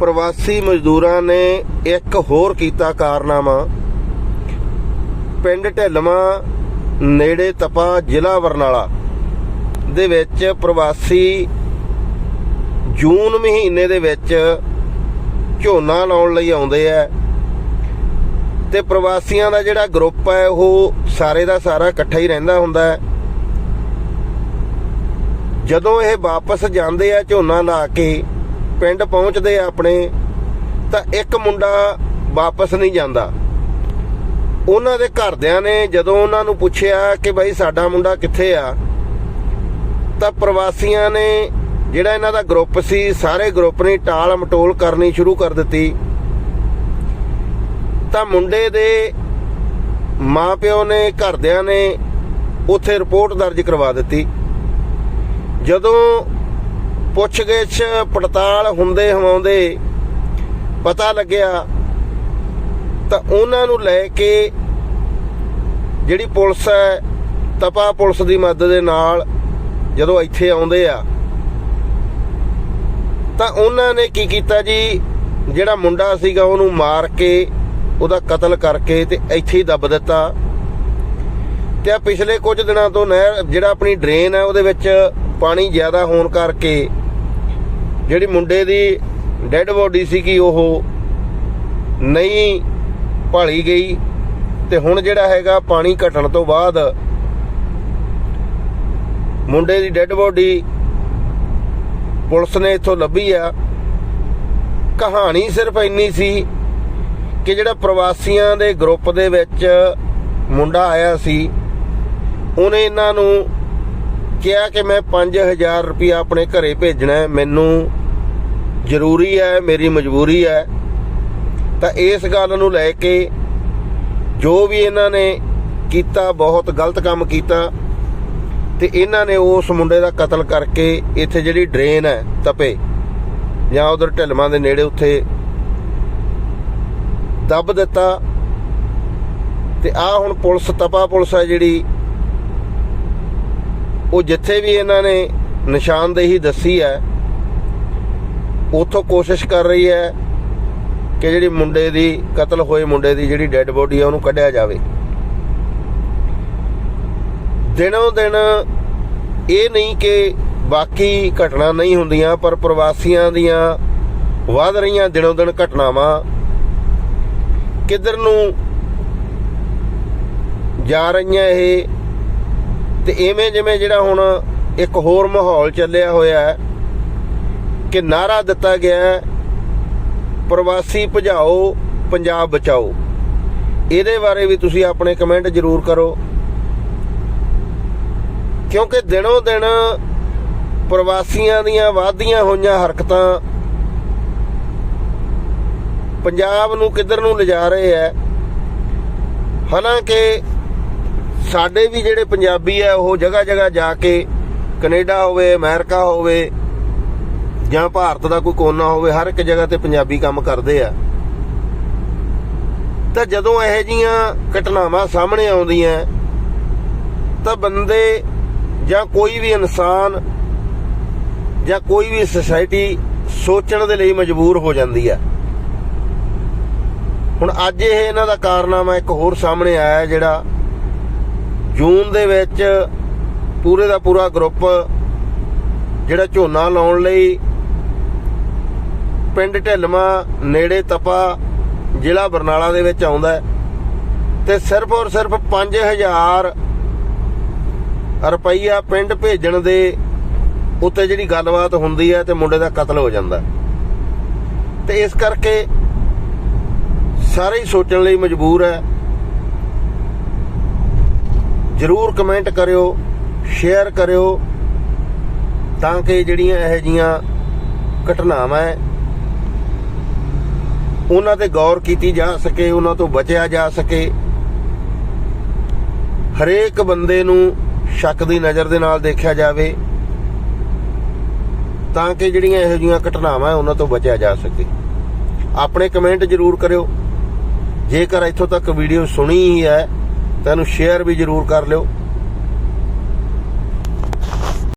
ਪ੍ਰਵਾਸੀ ਮਜ਼ਦੂਰਾਂ ਨੇ ਇੱਕ ਹੋਰ ਕੀਤਾ ਕਾਰਨਾਮਾ। ਪਿੰਡ ਢਿੱਲਵਾਂ, ਨੇੜੇ ਤਪਾ ਜ਼ਿਲ੍ਹਾ ਬਰਨਾਲਾ ਦੇ ਵਿੱਚ ਪ੍ਰਵਾਸੀ ਜੂਨ ਮਹੀਨੇ ਦੇ ਵਿੱਚ ਝੋਨਾ ਲਾਉਣ ਲਈ ਆਉਂਦੇ ਆ ਤੇ ਪ੍ਰਵਾਸੀਆਂ ਦਾ ਜਿਹੜਾ ਗਰੁੱਪ ਹੈ, ਉਹ ਸਾਰੇ ਦਾ ਸਾਰਾ ਇਕੱਠਾ ਹੀ ਰਹਿੰਦਾ ਹੁੰਦਾ ਹੈ। ਜਦੋਂ ਇਹ ਵਾਪਸ ਜਾਂਦੇ ਆ ਝੋਨਾ ਲਾ ਕੇ ਪਿੰਡ ਪਹੁੰਚਦੇ ਆ ਆਪਣੇ, ਤਾਂ ਇੱਕ ਮੁੰਡਾ ਵਾਪਸ ਨਹੀਂ ਜਾਂਦਾ। ਉਹਨਾਂ ਦੇ ਘਰਦਿਆਂ ਨੇ ਜਦੋਂ ਉਹਨਾਂ ਨੂੰ ਪੁੱਛਿਆ ਕਿ ਭਾਈ ਸਾਡਾ ਮੁੰਡਾ ਕਿੱਥੇ ਆ, ਤਾਂ ਪ੍ਰਵਾਸੀਆਂ ਨੇ ਜਿਹੜਾ ਇਹਨਾਂ ਦਾ ਗਰੁੱਪ ਸੀ, ਸਾਰੇ ਗਰੁੱਪ ਨੇ ਟਾਲ ਮਟੋਲ ਕਰਨੀ ਸ਼ੁਰੂ ਕਰ ਦਿੱਤੀ। ਤਾਂ ਮੁੰਡੇ ਦੇ ਮਾਪਿਓ ਨੇ, ਘਰਦਿਆਂ ਨੇ ਉੱਥੇ ਰਿਪੋਰਟ ਦਰਜ ਕਰਵਾ ਦਿੱਤੀ। ਜਦੋਂ ਪੁੱਛਗਿੱਛ, ਪੜਤਾਲ ਹੁੰਦੇ ਹਵਾਉਂਦੇ ਪਤਾ ਲੱਗਿਆ ਤਾਂ ਉਹਨਾਂ ਨੂੰ ਲੈ ਕੇ ਜਿਹੜੀ ਪੁਲਿਸ ਹੈ, ਤਪਾ ਪੁਲਿਸ ਦੀ ਮਦਦ ਦੇ ਨਾਲ ਜਦੋਂ ਇੱਥੇ ਆਉਂਦੇ ਆ, ਤਾਂ ਉਹਨਾਂ ਨੇ ਕੀ ਕੀਤਾ ਜੀ? ਜਿਹੜਾ ਮੁੰਡਾ ਸੀਗਾ ਉਹਨੂੰ ਮਾਰ ਕੇ, ਉਹਦਾ ਕਤਲ ਕਰਕੇ ਤੇ ਇੱਥੇ ਹੀ ਦੱਬ ਦਿੱਤਾ। ਤੇ ਆ ਪਿਛਲੇ ਕੁਝ ਦਿਨਾਂ ਤੋਂ ਨਹਿਰ, ਜਿਹੜਾ ਆਪਣੀ ਡਰੇਨ ਹੈ, ਉਹਦੇ ਵਿੱਚ ਪਾਣੀ ਜ਼ਿਆਦਾ ਹੋਣ ਕਰਕੇ ਜਿਹੜੀ ਮੁੰਡੇ ਦੀ ਡੈੱਡ ਬੋਡੀ ਸੀਗੀ ਉਹ ਨਹੀਂ ਭਾਲੀ ਗਈ ਤੇ ਹੁਣ ਜਿਹੜਾ ਹੈਗਾ ਪਾਣੀ ਘਟਣ ਤੋਂ ਬਾਅਦ ਮੁੰਡੇ ਦੀ ਡੈੱਡ ਬੋਡੀ ਪੁਲਿਸ ਨੇ ਇੱਥੋਂ ਲੱਭੀ ਆ। ਕਹਾਣੀ ਸਿਰਫ ਇੰਨੀ ਸੀ ਕਿ ਜਿਹੜਾ ਪ੍ਰਵਾਸੀਆਂ ਦੇ ਗਰੁੱਪ ਦੇ ਵਿੱਚ ਮੁੰਡਾ ਆਇਆ ਸੀ, ਉਹਨੇ ਇਹਨਾਂ ਨੂੰ ਕਿਹਾ ਕਿ ਮੈਂ 5000 ਰੁਪਇਆ ਆਪਣੇ ਘਰੇ ਭੇਜਣਾ ਹੈ। ਮੈਨੂੰ ਜ਼ਰੂਰੀ ਹੈ, ਮੇਰੀ ਮਜਬੂਰੀ ਹੈ। ਤਾਂ ਇਸ ਗੱਲ ਨੂੰ ਲੈ ਕੇ ਜੋ ਵੀ ਇਹਨਾਂ ਨੇ ਕੀਤਾ, ਬਹੁਤ ਗਲਤ ਕੰਮ ਕੀਤਾ, ਤੇ ਇਹਨਾਂ ਨੇ ਉਸ ਮੁੰਡੇ ਦਾ ਕਤਲ ਕਰਕੇ ਇੱਥੇ ਜਿਹੜੀ ਡਰੇਨ ਹੈ ਤਪੇ, ਜਾਂ ਉਧਰ ਢਿਲਮਾਂ ਦੇ ਨੇੜੇ ਉੱਥੇ ਦੱਬ ਦਿੱਤਾ। ਤੇ ਆ ਹੁਣ ਪੁਲਿਸ, ਤਪਾ ਪੁਲਿਸ ਹੈ ਜਿਹੜੀ ਉਹ ਜਿੱਥੇ ਵੀ ਇਹਨਾਂ ਨੇ ਨਿਸ਼ਾਨਦੇਹੀ ਦੱਸੀ ਹੈ, ਉਥੋਂ ਕੋਸ਼ਿਸ਼ ਕਰ ਰਹੀ ਹੈ ਕਿ ਜਿਹੜੀ ਮੁੰਡੇ ਦੀ, ਕਤਲ ਹੋਏ ਮੁੰਡੇ ਦੀ ਜਿਹੜੀ ਡੈੱਡ ਬੋਡੀ ਹੈ, ਉਹਨੂੰ ਕੱਢਿਆ ਜਾਵੇ। ਦਿਨੋਂ ਦਿਨ ਇਹ ਨਹੀਂ ਕਿ ਬਾਕੀ ਘਟਨਾ ਨਹੀਂ ਹੁੰਦੀਆਂ, ਪਰ ਪ੍ਰਵਾਸੀਆਂ ਦੀਆਂ ਵਧ ਰਹੀਆਂ ਦਿਨੋਂ ਦਿਨ ਘਟਨਾਵਾਂ ਕਿੱਧਰ ਨੂੰ ਜਾ ਰਹੀਆਂ ਇਹ ਤੇ ਇਵੇਂ ਜਿਵੇਂ ਜਿਹੜਾ ਹੁਣ ਇੱਕ ਹੋਰ ਮਾਹੌਲ ਚੱਲਿਆ ਹੋਇਆ ਹੈ ਕਿ ਨਾਰਾ ਦਿੱਤਾ ਗਿਆ ਹੈ, ਪ੍ਰਵਾਸੀ ਭਜਾਓ, ਪੰਜਾਬ ਬਚਾਓ। ਇਹਦੇ ਬਾਰੇ ਵੀ ਤੁਸੀਂ ਆਪਣੇ ਕਮੈਂਟ ਜ਼ਰੂਰ ਕਰੋ। ਕਿਉਂਕਿ ਦਿਨੋਂ ਦਿਨ ਪ੍ਰਵਾਸੀਆਂ ਦੀਆਂ ਵਾਧੀਆਂ ਹੋਈਆਂ ਹਰਕਤਾਂ ਪੰਜਾਬ ਨੂੰ ਕਿੱਧਰ ਨੂੰ ਲਿਜਾ ਰਹੇ ਹੈ, ਹਾਲਾਂਕਿ ਸਾਡੇ ਵੀ ਜਿਹੜੇ ਪੰਜਾਬੀ ਆ, ਉਹ ਜਗ੍ਹਾ ਜਗ੍ਹਾ ਜਾ ਕੇ ਕੈਨੇਡਾ ਹੋਵੇ, ਅਮਰੀਕਾ ਹੋਵੇ ਜਾਂ ਭਾਰਤ ਦਾ ਕੋਈ ਕੋਨਾ ਹੋਵੇ, ਹਰ ਇੱਕ ਜਗ੍ਹਾ ਤੇ ਪੰਜਾਬੀ ਕੰਮ ਕਰਦੇ ਆ। ਤਾਂ ਜਦੋਂ ਇਹੋ ਜੀਆਂ ਘਟਨਾਵਾਂ ਸਾਹਮਣੇ ਆਉਂਦੀਆਂ, ਤਾਂ ਬੰਦੇ ਜਾਂ ਕੋਈ ਵੀ ਇਨਸਾਨ ਜਾਂ ਕੋਈ ਵੀ ਸੋਸਾਇਟੀ ਸੋਚਣ ਦੇ ਲਈ ਮਜਬੂਰ ਹੋ ਜਾਂਦੀ ਹੈ ਹੁਣ ਅੱਜ ਇਹ ਇਹਨਾਂ ਦਾ ਕਾਰਨਾਮਾ ਇੱਕ ਹੋਰ ਸਾਹਮਣੇ ਆਇਆ ਜਿਹੜਾ ਜੂਨ ਦੇ ਵਿੱਚ ਪੂਰੇ ਦਾ ਪੂਰਾ ਗਰੁੱਪ ਜਿਹੜਾ ਝੋਨਾ ਲਾਉਣ ਲਈ ਪਿੰਡ ਢਿਲਮਾ ਨੇੜੇ ਤਪਾ, ਜ਼ਿਲ੍ਹਾ ਬਰਨਾਲਾ ਦੇ ਵਿੱਚ ਆਉਂਦਾ ਹੈ। ਤੇ ਸਿਰਫ ਔਰ ਸਿਰਫ 5000 ਰੁਪਈਆ ਪਿੰਡ ਭੇਜਣ ਦੇ ਉੱਤੇ ਜਿਹੜੀ ਗੱਲਬਾਤ ਹੁੰਦੀ ਹੈ ਤੇ ਮੁੰਡੇ ਦਾ ਕਤਲ ਹੋ ਜਾਂਦਾ ਤੇ ਇਸ ਕਰਕੇ ਸਾਰੇ ਹੀ ਸੋਚਣ ਲਈ ਮਜਬੂਰ ਹੈ ਜਰੂਰ ਕਮੈਂਟ ਕਰਿਓ, ਸ਼ੇਅਰ ਕਰਿਓ, ਤਾਂ ਕਿ ਜਿਹੜੀਆਂ ਇਹੋ ਜੀਆਂ ਘਟਨਾਵਾਂ ਹੈ, ਉਹਨਾਂ ਤੇ ਗੌਰ ਕੀਤੀ ਜਾ ਸਕੇ, ਉਹਨਾਂ ਤੋਂ ਬਚਿਆ ਜਾ ਸਕੇ। ਹਰੇਕ ਬੰਦੇ ਨੂੰ ਸ਼ੱਕ ਦੀ ਨਜ਼ਰ ਦੇ ਨਾਲ ਦੇਖਿਆ ਜਾਵੇ, ਤਾਂ ਕਿ ਜਿਹੜੀਆਂ ਇਹੋ ਜਿਹੀਆਂ ਘਟਨਾਵਾਂ ਉਹਨਾਂ ਤੋਂ ਬਚਿਆ ਜਾ ਸਕੇ। ਆਪਣੇ ਕਮੈਂਟ ਜ਼ਰੂਰ ਕਰਿਓ। ਜੇਕਰ ਇੱਥੋਂ ਤੱਕ ਵੀਡੀਓ ਸੁਣੀ ਹੀ ਹੈ ਤਾਂ ਇਹਨੂੰ ਸ਼ੇਅਰ ਵੀ ਜ਼ਰੂਰ ਕਰ ਲਿਓ।